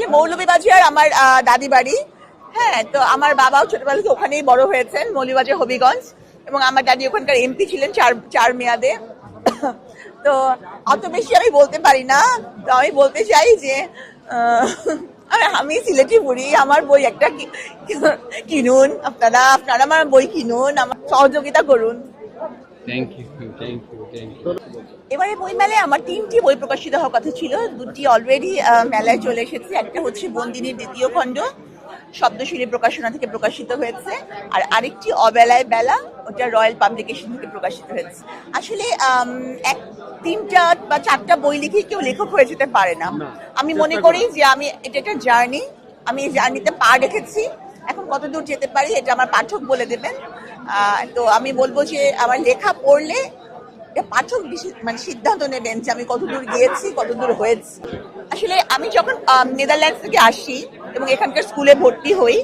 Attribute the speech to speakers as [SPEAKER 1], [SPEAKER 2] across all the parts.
[SPEAKER 1] আসলে মৌলভীবাজার আমার দাদি বাড়ি। হ্যাঁ তো আমার বাবাও ছোটবেলা থেকে ওখানেই বড় হয়েছেন, মৌলভীবাজার হবিগঞ্জ। এবং আমার দাদি ওখানকার এমপি ছিলেন চার চার মেয়াদে। তো অত বেশি আমি বলতে পারি না। তো আমি বলতে চাই যে আমি- সিলেটি পড়ি আমার বই একটা কিনুন। আপনারা আপনারা আমার বই কিনুন, আমার সহযোগিতা করুন।
[SPEAKER 2] Thank you thank you thank you
[SPEAKER 1] এবারে বই মেলায় আমার তিনটি বই প্রকাশিত হওয়ার কথা ছিল। দুটি অলরেডি মেলায় চলে এসেছে। একটা হচ্ছে বন্দিনীর দ্বিতীয় খণ্ড শব্দশিলী প্রকাশনা থেকে প্রকাশিত হয়েছে। আর আরেকটি অবেলায় বেলা ওটা রয়্যাল পাবলিকেশন থেকে প্রকাশিত হয়েছে। আসলে এক তিনটা বা চারটা বই লিখে কেউ লেখক হয়ে যেতে পারে না। আমি মনে করি যে আমি এটা একটা জার্নি আমি এই জার্নিতে পা রেখেছি। এখন কত দূর যেতে পারি এটা আমার পাঠক বলে দেবেন। তো আমি বলব যে আমার লেখা পড়লে পাঠক মানে সিদ্ধান্ত নেবেন যে আমি কতদূর গিয়েছি, কতদূর হয়েছি। আসলে আমি যখন নেদারল্যান্ডস থেকে আসি এবং এখানকার স্কুলে ভর্তি হই,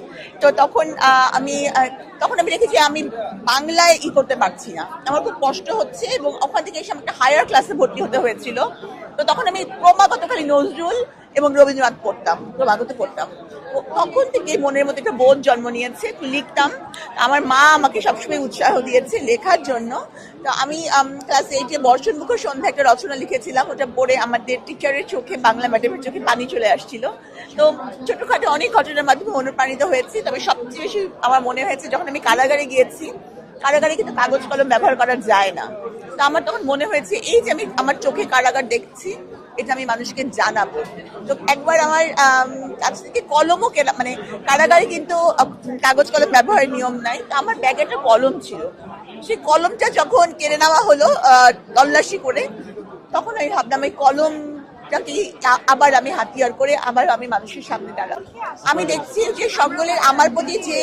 [SPEAKER 1] তো তখন আমি তখন আমি দেখেছি আমি বাংলায় ই করতে পারছি না। আমার খুব কষ্ট হচ্ছে এবং ওখান থেকে এসে আমাকে হায়ার ক্লাসে ভর্তি হতে হয়েছিল। তো তখন আমি ক্রমাগত খালি নজরুল এবং রবীন্দ্রনাথ পড়তাম ক্রমাগত পড়তাম। তখন থেকে মনের মধ্যে একটা বোধ জন্ম নিয়েছে, লিখতাম। আমার মা আমাকে সবসময় উৎসাহ দিয়েছে লেখার জন্য। তো আমি ক্লাস এইটে বর্ষণ মুখ সন্ধ্যা একটা রচনা লিখেছিলাম, ওটা পড়ে আমাদের টিচারের চোখে, বাংলা ম্যাডামের চোখে পানি চলে আসছিল। তো ছোটখাটো অনেক ঘটনার মাধ্যমে অনুপ্রাণিত হয়েছি, তবে সবচেয়ে বেশি আমার মনে হয়েছে যখন আমি কারাগারে গিয়েছি, কারাগারে কিন্তু কাগজ কলম ব্যবহার করা যায় না। তো আমার তখন মনে হয়েছে, এই যে আমি আমার চোখে কারাগার দেখছি এটা আমি মানুষকে জানাব। তো একবার আমার আম, কাছ থেকে কলমও কেনা মানে কারাগারে কিন্তু কাগজ কলম ব্যবহারের নিয়ম নাই তো আমার ব্যাগে একটা কলম ছিল। সেই কলমটা যখন কেড়ে নেওয়া হলো তল্লাশি করে তখন আমি ভাবলাম এই কলমটাকে আ- আবার আমি হাতিয়ার করে আবার আমি মানুষের সামনে দাঁড়াব। আমি দেখছি যে সকলের আমার প্রতি যে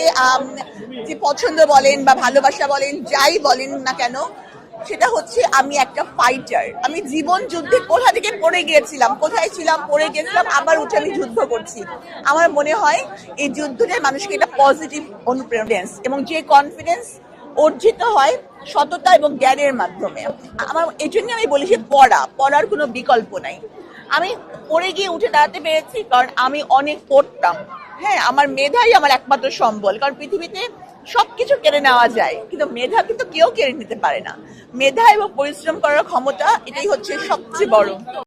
[SPEAKER 1] যে পছন্দ বলেন বা ভালোবাসা বলেন যাই বলেন না কেন সেটা হচ্ছে আমি একটা ফাইটার আমি জীবন যুদ্ধে কোথা থেকে পড়ে গিয়েছিলাম, কোথায় ছিলাম, পড়ে গিয়েছিলাম, আবার উঠে আমি যুদ্ধ করছি। আমার মনে হয় এই যুদ্ধটা মানুষকে একটা পজিটিভ অনুপ্রেরণেন্স এবং যে কনফিডেন্স অর্জিত হয় সততা এবং জ্ঞানের মাধ্যমে। আমার, এই জন্য আমি বলি যে পড়া, পড়ার কোনো বিকল্প নাই। আমি পড়ে গিয়ে উঠে দাঁড়াতে পেরেছি কারণ আমি অনেক পড়তাম। হ্যাঁ আমার মেধাই আমার একমাত্র সম্বল, কারণ পৃথিবীতে সবকিছু কেড়ে নেওয়া যায়। কিন্তু মেধা কিন্তু কেউ কেড়ে নিতে পারে না। মেধা এবং পরিশ্রম করার ক্ষমতা এটাই হচ্ছে সবচেয়ে বড়।